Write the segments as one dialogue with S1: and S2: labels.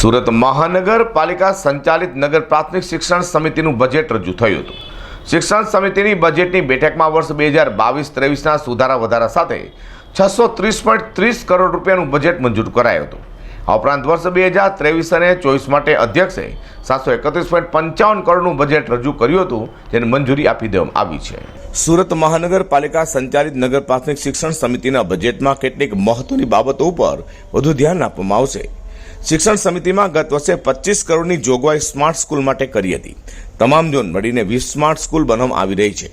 S1: સુરત મહાનગરપાલિકા સંચાલિત નગર પ્રાથમિક શિક્ષણ સમિતિનું બજેટ રજૂ થયું હતું. શિક્ષણ સમિતિની બજેટની બેઠકમાં વર્ષ બે હજાર બાવીસ ત્રેવીસના સુધારા વધારા સાથે છસો ત્રીસ પોઈન્ટ ત્રીસ કરોડ રૂપિયાનું બજેટ મંજૂર કરાયું હતું. આ ઉપરાંત વર્ષ બે હજાર ત્રેવીસ અને ચોવીસ માટે અધ્યક્ષે સાતસો એકત્રીસ પોઈન્ટ પંચાવન કરોડનું બજેટ રજૂ કર્યું હતું, જેને મંજૂરી આપી દેવામાં આવી છે. સુરત મહાનગરપાલિકા સંચાલિત નગર પ્રાથમિક શિક્ષણ સમિતિના બજેટમાં કેટલીક મહત્વની બાબતો ઉપર વધુ ધ્યાન આપવામાં આવશે. શિક્ષણ સમિતિમાં ગત વર્ષે પચીસ કરોડની જોગવાઈ સ્માર્ટ સ્કૂલ માટે કરી હતી. તમામ ઝોન મળીને વીસ સ્માર્ટ સ્કૂલ બનાવવામાં આવી રહી છે.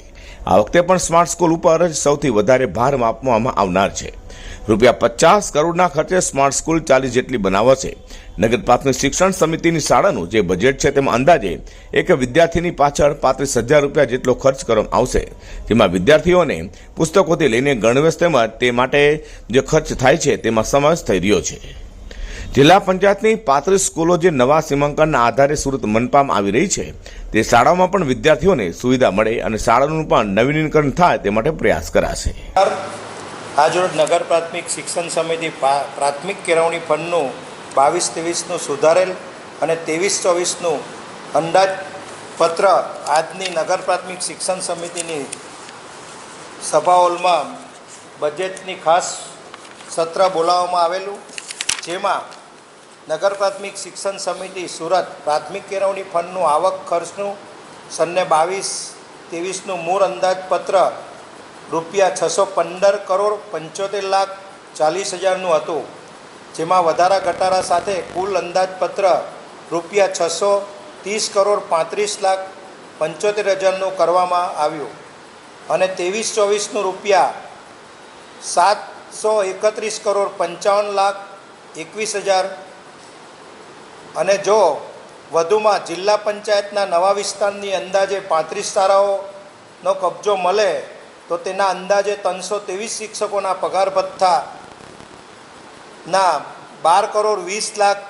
S1: આ વખતે પણ સ્માર્ટ સ્કૂલ ઉપર જ સૌથી વધારે ભાર આપવામાં આવનાર છે. રૂપિયા પચાસ કરોડના ખર્ચે સ્માર્ટ સ્કૂલ ચાલીસ જેટલી બનાવાશે. નગર પ્રાથમિક શિક્ષણ સમિતિની શાળાનું જે બજેટ છે તેમાં અંદાજે એક વિદ્યાર્થીની પાછળ પાંત્રીસ હજાર રૂપિયા જેટલો ખર્ચ કરવામાં આવશે. જેમાં વિદ્યાર્થીઓને પુસ્તકોથી લઈને ગણવેશ તેમજ તે માટે જે ખર્ચ થાય છે તેમાં સમાવેશ થઈ રહ્યો છે. જિલ્લા પંચાયતની પાંત્રીસ સ્કૂલો જે નવા સીમાંકનના આધારે સુરત મનપામાં આવી રહી છે, તે શાળાઓમાં પણ વિદ્યાર્થીઓને સુવિધા મળે અને શાળાનું પણ નવીનીકરણ થાય તે માટે પ્રયાસ કરાશે.
S2: આજરોજ નગર પ્રાથમિક શિક્ષણ સમિતિ પ્રાથમિક કેળવણી ફંડનું બાવીસ ત્રેવીસનું સુધારેલ અને ત્રેવીસ ચોવીસનું અંદાજપત્ર આજની નગર પ્રાથમિક શિક્ષણ સમિતિની સભા હોલમાં બજેટની ખાસ સત્ર બોલાવવામાં આવેલું, જેમાં નગર પ્રાથમિક શિક્ષણ સમિતિ સુરત પ્રાથમિક કેળવણી ફંડનું આવક ખર્ચનું સન્ને બાવીસ, ત્રેવીસનું મૂળ અંદાજપત્ર રૂપિયા છસો પંદર કરોડ પંચોતેર લાખ ચાલીસ હજારનું હતું. જેમાં વધારા ઘટાડા સાથે કુલ અંદાજપત્ર રૂપિયા છસો ત્રીસ કરોડ પાંત્રીસ લાખ પંચોતેર હજારનું કરવામાં આવ્યું અને ત્રેવીસ, ચોવીસનું રૂપિયા સાતસો એકત્રીસ કરોડ પંચાવન લાખ એકવીસ હજાર અને જો વધુમાં જિલ્લા પંચાયતના નવા વિસ્તારની અંદાજે પાંત્રીસ શાળાઓનો કબજો મળે, તો તેના અંદાજે ત્રણસો ત્રેવીસ શિક્ષકોના પગાર ભથ્થાના બાર કરોડ વીસ લાખ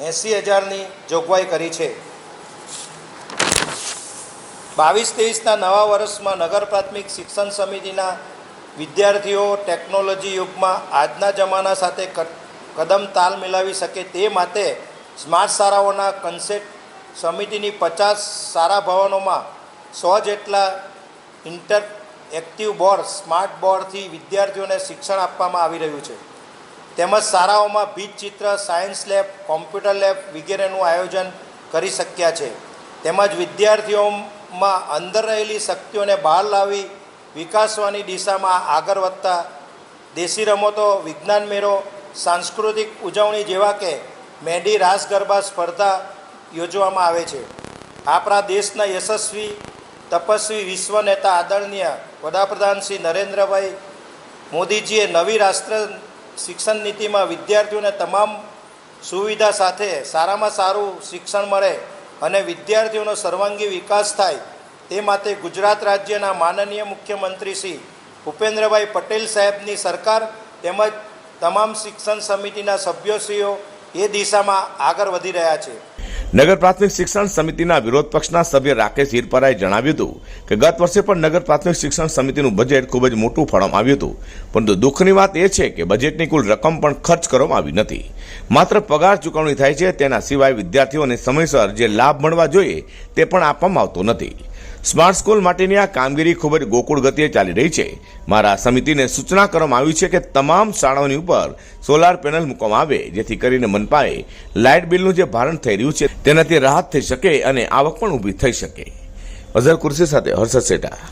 S2: એંસી હજારની જોગવાઈ કરી છે. બાવીસ ત્રેવીસના નવા વર્ષમાં નગર પ્રાથમિક શિક્ષણ સમિતિના વિદ્યાર્થીઓ ટેકનોલોજી યુગમાં આજના જમાના સાથે કદમ તાલ મિલાવી શકે તે માટે સ્માર્ટ શાળાઓના કન્સેપ્ટ સમિતિની પચાસ શાળા ભવનોમાં સો જેટલા ઇન્ટર એક્ટિવ બોર્ડ સ્માર્ટ બોર્ડથી વિદ્યાર્થીઓને શિક્ષણ આપવામાં આવી રહ્યું છે. તેમજ શાળાઓમાં ભીતચિત્ર સાયન્સ લેબ કોમ્પ્યુટર લેબ વગેરેનું આયોજન કરી શક્યા છે. તેમજ વિદ્યાર્થીઓમાં અંદર રહેલી શક્તિઓને બહાર લાવી વિકાસવાની દિશામાં આગળ વધતા દેશી રમતો, વિજ્ઞાન મેળો, સાંસ્કૃતિક ઉજવણી જેવા કે મેંડી રાસ ગરબા સ્પર્ધા યોજવામાં આવે છે. આપણા દેશના યશસ્વી, તપસ્વી વિશ્વ નેતા આદરણીય વડાપ્રધાન શ્રી નરેન્દ્રભાઈ મોદીજીએ નવી રાષ્ટ્ર શિક્ષણ નીતિમાં વિદ્યાર્થીઓને તમામ સુવિધા સાથે સારામાં સારું શિક્ષણ મળે અને વિદ્યાર્થીઓનો સર્વાંગી વિકાસ થાય તે માટે ગુજરાત રાજ્યના માનનીય મુખ્યમંત્રી શ્રી ભૂપેન્દ્રભાઈ પટેલ સાહેબની સરકાર તેમજ તમામ શિક્ષણ સમિતિના સભ્યશ્રીઓ એ દિશામાં આગળ વધી રહ્યા છે.
S1: નગર પ્રાથમિક શિક્ષણ સમિતિના વિરોધ પક્ષના સભ્ય રાકેશ હિરપરાએ જણાવ્યું હતું કે ગત વર્ષે પણ નગર પ્રાથમિક શિક્ષણ સમિતિનું બજેટ ખૂબ જ મોટું ફાળવામાં આવ્યું હતું. પરંતુ દુઃખની વાત એ છે કે બજેટની કુલ રકમ પણ ખર્ચ કરવામાં આવી નથી. માત્ર પગાર ચૂકવણી થાય છે તેના સિવાય વિદ્યાર્થીઓને સમયસર જે લાભ મળવા જોઈએ તે પણ આપવામાં આવતો નથી. સ્માર્ટ સ્કૂલ માટેની આ કામગીરી ખૂબ જ ગોકુળ ગતિએ ચાલી રહી છે. મારા સમિતિને સૂચના કરવામાં આવી છે કે તમામ શાળાઓની ઉપર સોલાર પેનલ મૂકવામાં આવે, જેથી કરીને મનપાએ લાઇટ બિલનું જે ભારણ થઈ રહ્યું છે, તેનાથી રાહત થઈ શકે અને આવક પણ ઊભી થઈ શકે. અઝર કુર્સી સાથે હર્ષદ શેઠા